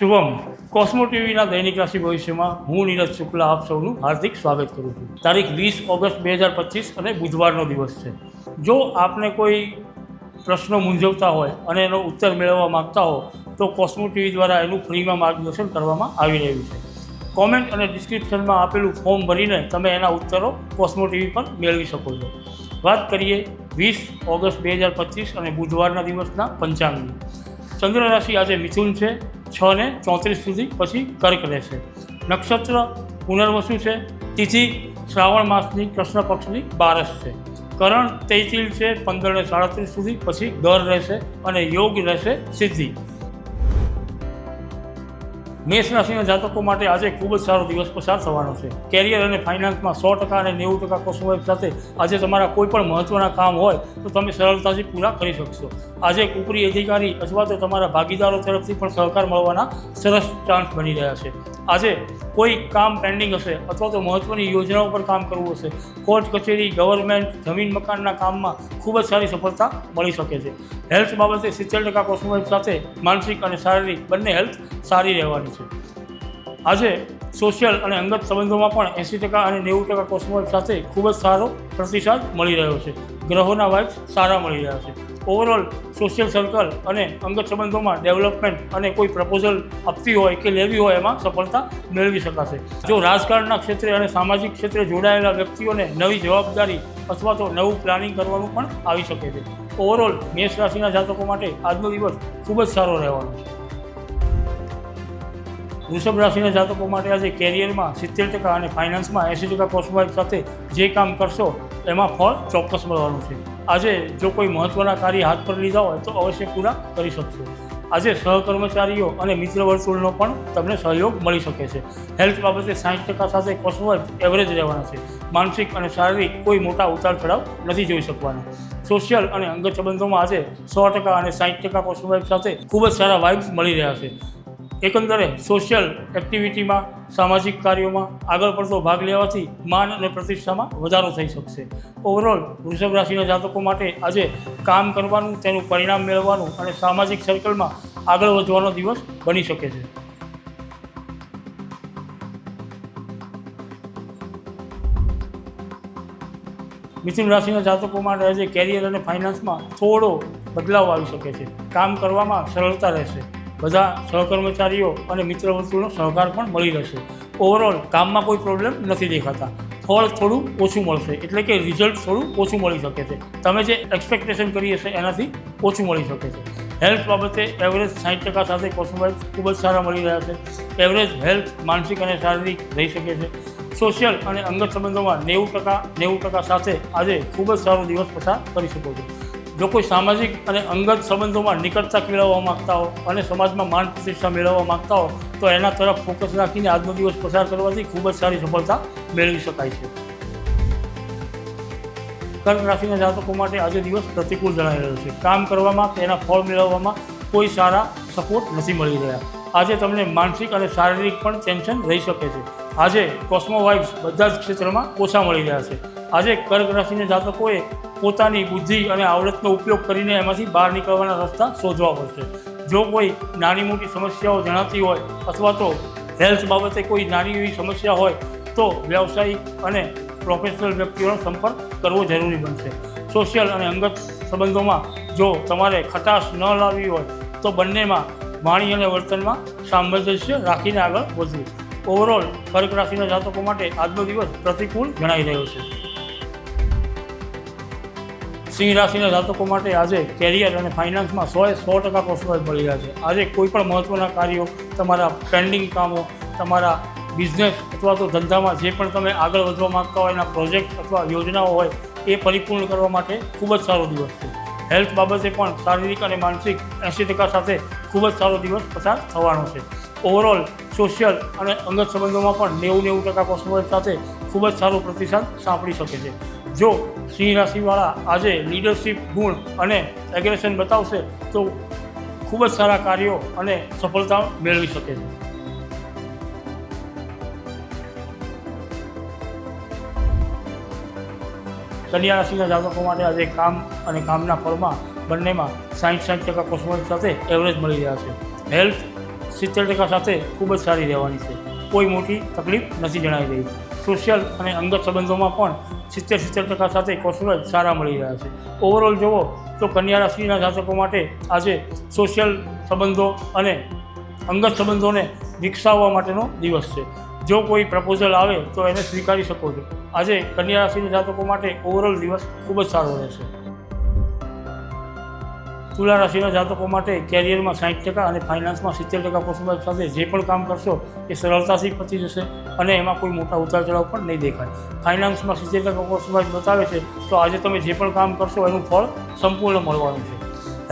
શુભમ, કોસ્મો ટીવીના દૈનિક રાશિ ભવિષ્યમાં હું નીરજ શુક્લા આપ સૌનું હાર્દિક સ્વાગત કરું છું. તારીખ વીસ ઓગસ્ટ બે હજાર પચીસ અને બુધવારનો દિવસ છે. જો આપને કોઈ પ્રશ્નો મૂંઝવતા હોય અને એનો ઉત્તર મેળવવા માગતા હો, તો કોસ્મો ટીવી દ્વારા એનું ફ્રીમાં માર્ગદર્શન કરવામાં આવી રહ્યું છે. કોમેન્ટ અને ડિસ્ક્રિપ્શનમાં આપેલું ફોર્મ ભરીને તમે એના ઉત્તરો કોસ્મો ટીવી પર મેળવી શકો છો. વાત કરીએ વીસ ઓગસ્ટ બે હજાર પચીસ અને બુધવારના દિવસના પંચાંગની. ચંદ્ર રાશિ આજે મિથુન છે. છ ને ચોત્રીસ સુધી પછી કર્ક રહેશે. નક્ષત્ર પુનર્વસુ છે. તિથિ શ્રાવણ માસની કૃષ્ણ પક્ષની બારસ છે. કરણ તૈતિલ છે પંદર ને સાડત્રીસ સુધી પછી ગર રહેશે અને યોગ રહેશે સિદ્ધિ. મેષ રાશિના જાતકો માટે આજે ખૂબ જ સારો દિવસ પસાર થવાનો છે. કેરિયર અને ફાઇનાન્સમાં સો ટકા અને નેવું ટકા કોસ્મોવેબ સાથે આજે તમારા કોઈ પણ મહત્ત્વના કામ હોય તો તમે સરળતાથી પૂરા કરી શકશો. આજે ઉપરી અધિકારી અથવા તો તમારા ભાગીદારો તરફથી પણ સહકાર મળવાના સરસ ચાન્સ બની રહ્યા છે. આજે કોઈ કામ પેન્ડિંગ હશે અથવા તો મહત્ત્વની યોજનાઓ પર કામ કરવું હશે કોર્ટ કચેરી ગવર્મેન્ટ જમીન મકાનના કામમાં ખૂબ જ સારી સફળતા મળી શકે છે. હેલ્થ બાબતે સિત્તેર ટકા કોસ્મોવેબ સાથે માનસિક અને શારીરિક બંને હેલ્થ સારી રહેવાની છે. આજે સોશિયલ અને અંગત સંબંધોમાં પણ એંસી ટકા અને નેવું ટકા કોસ્મોવેબ સાથે ખૂબ જ સારો પ્રતિસાદ મળી રહ્યો છે. ગ્રહોના વાઇબ્સ સારા મળી રહ્યા છે. ઓવરઓલ સોશિયલ સર્કલ અને અંગત સંબંધોમાં ડેવલપમેન્ટ અને કોઈ પ્રપોઝલ આપવી હોય કે લેવી હોય એમાં સફળતા મેળવી શકાશે. જો રાજકારણના ક્ષેત્રે અને સામાજિક ક્ષેત્રે જોડાયેલા વ્યક્તિઓને નવી જવાબદારી અથવા તો નવું પ્લાનિંગ કરવાનું પણ આવી શકે છે. ઓવરઓલ મેષ રાશિના જાતકો માટે આજનો દિવસ ખૂબ જ સારો રહેવાનો છે. વૃષભ રાશિના જાતકો માટે આજે કેરિયરમાં સિત્તેર ટકા અને ફાઇનાન્સમાં એંસી ટકા કોસ્મોવાઇફ સાથે જે કામ કરશો, એમાં ફળ ચોક્કસ મળવાનું છે. આજે જો કોઈ મહત્ત્વના કાર્ય હાથ પર લીધા હોય તો અવશ્ય પૂરા કરી શકશો. આજે સહકર્મચારીઓ અને મિત્ર વર્તુળનો પણ તમને સહયોગ મળી શકે છે. હેલ્થ બાબતે સાઠ ટકા સાથે કોસ્મોવાઇફ એવરેજ રહેવાના છે. માનસિક અને શારીરિક કોઈ મોટા ઉતાર ચઢાવ નથી જોઈ શકવાના. સોશિયલ અને અંગત સંબંધોમાં આજે સો ટકા અને સાઠ ટકા કોસ્મોવાઇફ સાથે ખૂબ જ સારા વાઇબ્સ મળી રહ્યા છે. એકંદરે સોશિયલ એક્ટિવિટીમાં સામાજિક કાર્યોમાં આગળ પડતો ભાગ લેવાથી માન અને પ્રતિષ્ઠામાં વધારો થઈ શકશે. ઓવરઓલ વૃષભ રાશિના જાતકો માટે આજે કામ કરવાનું, તેનું પરિણામ મેળવવાનું અને સામાજિક સર્કલમાં આગળ વધવાનો દિવસ બની શકે છે. મિથુન રાશિના જાતકો માટે આજે કેરિયર અને ફાઇનાન્સમાં થોડો બદલાવ આવી શકે છે. કામ કરવામાં સરળતા રહેશે. બધા સહકર્મચારીઓ અને મિત્ર વર્તુળનો સહકાર પણ મળી રહેશે. ઓવરઓલ કામમાં કોઈ પ્રોબ્લેમ નથી દેખાતા. ફળ થોડું ઓછું મળશે, એટલે કે રિઝલ્ટ થોડું ઓછું મળી શકે છે. તમે જે એક્સપેક્ટેશન કરી હશે એનાથી ઓછું મળી શકે છે. હેલ્થ બાબતે એવરેજ સાઠ ટકા સાથે કોસ્મોવાઇઝ ખૂબ જ સારા મળી રહ્યા છે. એવરેજ હેલ્થ માનસિક અને શારીરિક રહી શકે છે. સોશિયલ અને અંગત સંબંધોમાં નેવું ટકા નેવું ટકા સાથે આજે ખૂબ જ સારો દિવસ પસાર કરી શકો છો. જો કોઈ સામાજિક અને અંગત સંબંધોમાં નિકટતા કેળવવા માગતા હો અને સમાજમાં માન પ્રતિષ્ઠા મેળવવા માગતા હો, તો એના તરફ ફોકસ રાખીને આજનો દિવસ પસાર કરવાથી ખૂબ જ સારી સફળતા મેળવી શકાય છે. કર્ક રાશિના જાતકો માટે આજે દિવસ પ્રતિકૂળ જણાઈ રહ્યો છે. કામ કરવામાં કે એના ફળ મેળવવામાં કોઈ સારા સપોર્ટ નથી મળી રહ્યા. આજે તમને માનસિક અને શારીરિક પણ ટેન્શન રહી શકે છે. આજે કોસ્મો વાઇબ્સ બધા જ ક્ષેત્રમાં ઓછા મળી રહ્યા છે. આજે કર્ક રાશિના જાતકોએ પોતાની બુદ્ધિ અને આવડતનો ઉપયોગ કરીને એમાંથી બહાર નીકળવાના રસ્તા શોધવા પડશે. જો કોઈ નાની મોટી સમસ્યાઓ જણાતી હોય અથવા તો હેલ્થ બાબતે કોઈ નાની એવી સમસ્યા હોય, તો વ્યવસાયિક અને પ્રોફેશનલ વ્યક્તિઓનો સંપર્ક કરવો જરૂરી બનશે. સોશિયલ અને અંગત સંબંધોમાં જો તમારે ખટાશ ન લાવવી હોય, તો બંનેમાં વાણી અને વર્તનમાં સામંજસ્ય રાખીને આગળ વધવું. ઓવરઓલ કર્ક રાશિના જાતકો માટે આજનો દિવસ પ્રતિકૂળ જણાઈ રહ્યો છે. સિંહ રાશિના જાતકો માટે આજે કેરિયર અને ફાઇનાન્સમાં સોએ સો ટકા પ્રોસ્પેક્ટ મળી રહ્યા છે. આજે કોઈ પણ મહત્ત્વના કાર્યો, તમારા પેન્ડિંગ કામો, તમારા બિઝનેસ અથવા તો ધંધામાં જે પણ તમે આગળ વધવા માગતા હોય, એના પ્રોજેક્ટ અથવા યોજનાઓ હોય, એ પરિપૂર્ણ કરવા માટે ખૂબ જ સારો દિવસ છે. હેલ્થ બાબતે પણ શારીરિક અને માનસિક એંસી ટકા સાથે ખૂબ જ સારો દિવસ પસાર થવાનો છે. ઓવરઓલ સોશિયલ અને અંગત સંબંધોમાં પણ નેવું નેવું ટકા કોસ્મોવેટ સાથે ખૂબ જ સારો પ્રતિસાદ સાંપડી શકે છે. જો સિંહ રાશિવાળા આજે લીડરશિપ ગુણ અને એગ્રેશન બતાવશે, તો ખૂબ જ સારા કાર્યો અને સફળતા મેળવી શકે છે. કન્યા રાશિના જાતકો માટે આજે કામ અને કામના ફળમાં બંનેમાં સાઠ સાઠ ટકા કોસ્મોસ સાથે એવરેજ મળી રહ્યા છે. હેલ્થ સિત્તેર ટકા સાથે ખૂબ જ સારી રહેવાની છે. કોઈ મોટી તકલીફ નથી જણાઈ રહી. સોશિયલ અને અંગત સંબંધોમાં પણ સિત્તેર સિત્તેર ટકા સાથે કોર્સવાઇઝ સારા મળી રહ્યા છે. ઓવરઓલ જુઓ તો કન્યા રાશિના જાતકો માટે આજે સોશિયલ સંબંધો અને અંગત સંબંધોને વિકસાવવા માટેનો દિવસ છે. જો કોઈ પ્રપોઝલ આવે તો એને સ્વીકારી શકો છો. આજે કન્યા રાશિના જાતકો માટે ઓવરઓલ દિવસ ખૂબ જ સારો રહેશે. તુલા રાશિના જાતકો માટે કેરિયરમાં સાઠ ટકા અને ફાઇનાન્સમાં સિત્તેર ટકા પોસિબલ સાથે જે પણ કામ કરશો એ સરળતાથી પતી જશે અને એમાં કોઈ મોટા ઉતાર ચઢાવ પણ નહીં દેખાય. ફાઇનાન્સમાં સિત્તેર ટકા પોસિબલ બતાવે છે, તો આજે તમે જે પણ કામ કરશો એનું ફળ સંપૂર્ણ મળવાનું છે.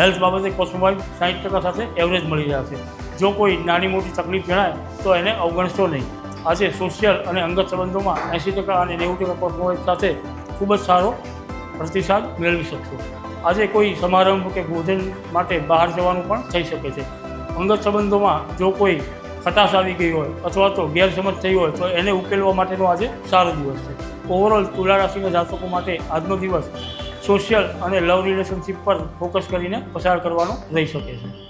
હેલ્થ બાબતે કોસ્મોબાઈલ સાઠ ટકા સાથે એવરેજ મળી જશે જો કોઈ નાની મોટી તકલીફ જણાય, તો એને અવગણશો નહીં. આજે સોશિયલ અને અંગત સંબંધોમાં એંસી ટકા અને નેવું ટકા કોસ્મોબાઈલ સાથે ખૂબ જ સારો પ્રતિસાદ મેળવી શકશો. આજે કોઈ સમારંભ કે ભોજન માટે બહાર જવાનું પણ થઈ શકે છે. અંગત સંબંધોમાં જો કોઈ ખટાશ આવી ગઈ હોય અથવા તો ગેરસમજ થઈ હોય તો એને ઉકેલવા માટેનો આજે સારો દિવસ છે. ઓવરઓલ તુલા રાશિના જાતકો માટે આજનો દિવસ સોશિયલ અને લવ રિલેશનશિપ પર ફોકસ કરીને પસાર કરવાનો રહી શકે છે.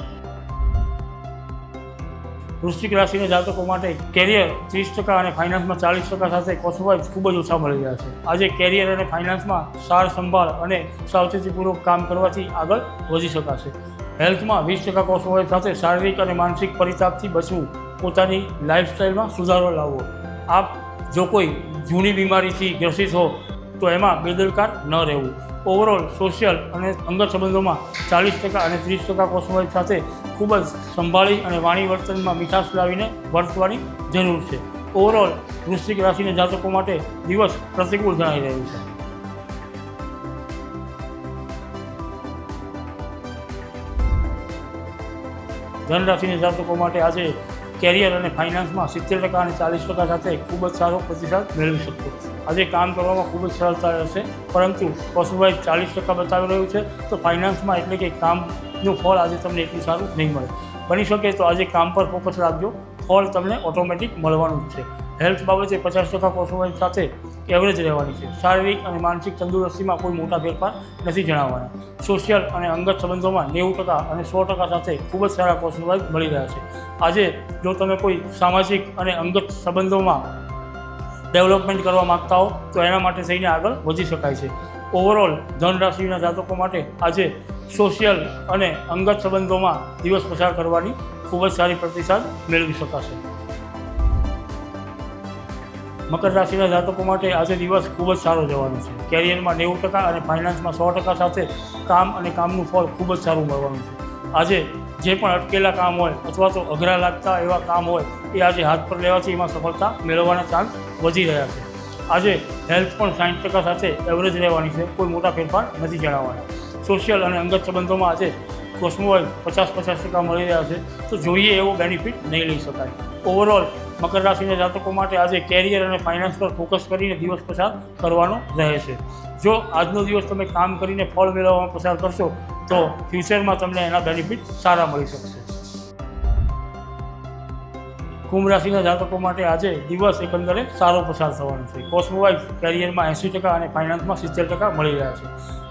વૃશ્ચિક રાશિના જાતકો માટે કેરિયર ત્રીસ ટકા અને ફાઇનાન્સમાં ચાલીસ ટકા સાથે કોસ્મોવાઇઝ ખૂબ જ ઓછા મળી રહ્યા છે. આજે કેરિયર અને ફાઇનાન્સમાં સાર સંભાળ અને સાવચેતીપૂર્વક કામ કરવાથી આગળ વધી શકાશે. હેલ્થમાં વીસ ટકા કોસ્મોવાઇઝ સાથે શારીરિક અને માનસિક પરિતાપથી બચવું. પોતાની લાઇફસ્ટાઈલમાં સુધારો લાવવો. આપ જો કોઈ જૂની બીમારીથી ગ્રસિત હો, તો એમાં બેદરકાર ન રહેવું. ઓવરઓલ સોશિયલ અને અંગત સંબંધોમાં ચાલીસ ટકા અને ત્રીસ ટકા કોસ્મોવાઇઝ સાથે ખૂબ જ સંભાળી અને વાણી વર્તનમાં મીઠાશ લાવીને વર્તવાની જરૂર છે. ઓવરઓલ વૃશ્ચિક રાશિના જાતકો માટે દિવસ પ્રતિકૂળ જણાઈ રહ્યું છે. ધન રાશિના જાતકો માટે આજે કેરિયર અને ફાઇનાન્સમાં સિત્તેર ટકા અને ચાલીસ ટકા સાથે ખૂબ જ સારો પ્રતિસાદ મેળવી શકશો. આજે કામ કરવામાં ખૂબ જ સરળતા રહેશે. પરંતુ કોસ્મોવાઇઝ ચાલીસ ટકા બતાવી રહ્યું છે, તો ફાઇનાન્સમાં એટલે કે કામનું ફળ આજે તમને એટલું સારું નહીં મળે. બની શકે તો આજે કામ પર ફોકસ રાખજો. ફળ તમને ઓટોમેટિક મળવાનું જ છે. હેલ્થ બાબતે પચાસ ટકા કોસ્મોવાઇઝ સાથે એવરેજ રહેવાની છે. શારીરિક અને માનસિક તંદુરસ્તીમાં કોઈ મોટા ફેરફાર નથી જણાવવાના સોશિયલ અને અંગત સંબંધોમાં નેવું ટકા અને સો ટકા સાથે ખૂબ જ સારા કોસ્મોવાઇઝ મળી રહ્યા છે. આજે જો તમે કોઈ સામાજિક અને અંગત સંબંધોમાં ડેવલપમેન્ટ કરવા માગતા હો, તો એના માટે થઈને આગળ વધી શકાય છે. ઓવરઓલ ધન રાશિના જાતકો માટે આજે સોશિયલ અને અંગત સંબંધોમાં દિવસ પસાર કરવાની ખૂબ જ સારી પ્રતિસાદ મેળવી શકાશે. મકર રાશિના જાતકો માટે આજે દિવસ ખૂબ જ સારો જવાનો છે. કેરિયરમાં નેવું ટકા અને ફાઇનાન્સમાં સો ટકા સાથે કામ અને કામનું ફળ ખૂબ જ સારું મળવાનું છે. આજે જે પણ અટકેલા કામ હોય અથવા તો અઘરા લાગતા એવા કામ હોય, એ આજે હાથ પર લેવાથી એમાં સફળતા મેળવવાના ચાન્સ વધી રહ્યા છે. આજે હેલ્થ પણ સાઠ ટકા સાથે એવરેજ રહેવાની છે. કોઈ મોટા ફેરફાર નથી જણાવવાના સોશિયલ અને અંગત સંબંધોમાં આજે કોસ્મોવાઇઝ પચાસ પચાસ ટકા મળી રહ્યા છે. તો જોઈએ એવો બેનિફિટ નહીં લઈ શકાય. ઓવરઓલ મકર રાશિના જાતકો માટે આજે કેરિયર અને ફાઇનાન્સ પર ફોકસ કરીને દિવસ પસાર કરવાનો રહે છે. જો આજનો દિવસ તમે કામ કરીને ફળ મેળવવામાં પસાર કરશો, તો ફ્યુચરમાં તમને એના બેનિફિટ સારા મળી શકશે. કુંભ રાશિના જાતકો માટે આજે દિવસ એકંદરે સારો પસાર થવાનો છે. કોસ્મોવાઇઝ કેરિયરમાં એંસી ટકા અને ફાઇનાન્સમાં સિત્તેર ટકા મળી રહ્યા છે.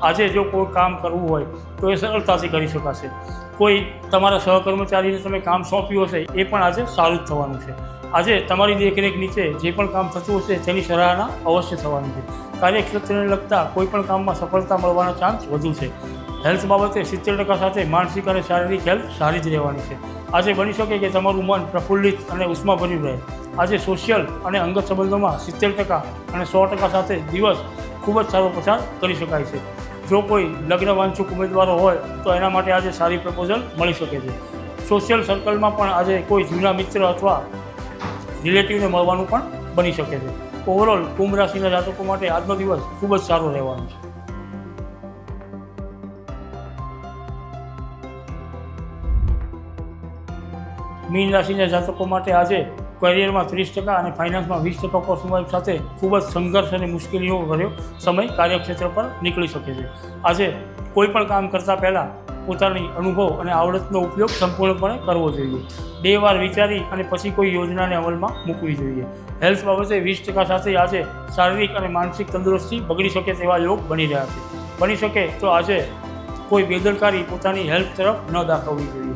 આજે જો કોઈ કામ કરવું હોય તો એ સરળતાથી કરી શકાશે. કોઈ તમારા સહકર્મચારીને તમે કામ સોંપ્યું હશે, એ પણ આજે સારું જ થવાનું છે. આજે તમારી દેખરેખ નીચે જે પણ કામ થતું હશે તેની સરાહના અવશ્ય થવાની છે. કાર્યક્ષેત્રને લગતા કોઈ પણ કામમાં સફળતા મળવાનો ચાન્સ વધુ છે. હેલ્થ બાબતે સિત્તેર ટકા સાથે માનસિક અને શારીરિક હેલ્થ સારી જ રહેવાની છે. આજે બની શકે કે તમારું મન પ્રફુલ્લિત અને ઉષ્માભર્યું રહે. આજે સોશિયલ અને અંગત સંબંધોમાં સિત્તેર ટકા અને સો ટકા સાથે દિવસ ખૂબ જ સારો પસાર કરી શકાય છે. જો કોઈ લગ્ન વાંછુક ઉમેદવારો હોય, તો એના માટે આજે સારી પ્રપોઝલ મળી શકે છે. સોશિયલ સર્કલમાં પણ આજે કોઈ જૂના મિત્ર અથવા રિલેટિવને મળવાનું પણ બની શકે છે. ઓવરઓલ કુંભ રાશિના જાતકો માટે આજનો દિવસ ખૂબ જ સારો રહેવાનો છે. મીન રાશિના જાતકો માટે આજે કરિયરમાં ત્રીસ ટકા અને ફાઇનાન્સમાં વીસ ટકા કોસ્મોવાઇફ સાથે ખૂબ જ સંઘર્ષ અને મુશ્કેલીઓ ભર્યો સમય કાર્યક્ષેત્ર પર નીકળી શકે છે. આજે કોઈ પણ કામ કરતાં પહેલાં પોતાની અનુભવ અને આવડતનો ઉપયોગ સંપૂર્ણપણે કરવો જોઈએ. બે વાર વિચારી અને પછી કોઈ યોજનાને અમલમાં મૂકવી જોઈએ. હેલ્થ બાબતે વીસ ટકા સાથે આજે શારીરિક અને માનસિક તંદુરસ્તી બગડી શકે તેવા યોગ બની રહ્યા છે. બની શકે તો આજે કોઈ બેદરકારી પોતાની હેલ્થ તરફ ન દાખવવી જોઈએ.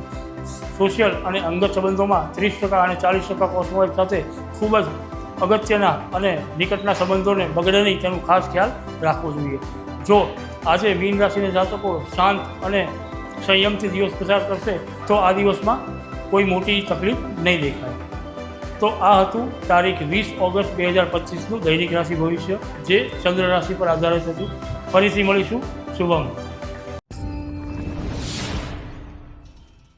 સોશિયલ અને અંગત સંબંધોમાં ત્રીસ ટકા અને ચાલીસ ટકા કોસ્મોવાઇફ સાથે ખૂબ જ અગત્યના અને નિકટના સંબંધોને બગડે નહીં તેનું ખાસ ખ્યાલ રાખવો જોઈએ. જો આજે મીન રાશિના જાતકો શાંત અને સંયમથી દિવસ પસાર કરશે, તો આ દિવસમાં કોઈ મોટી તકલીફ નહીં દેખાય. તો આ હતું તારીખ વીસ ઓગસ્ટ બે હજાર પચીસનું દૈનિક રાશિ ભવિષ્ય, જે ચંદ્ર રાશિ પર આધારિત હતું. ફરીથી મળીશું. શુભમ.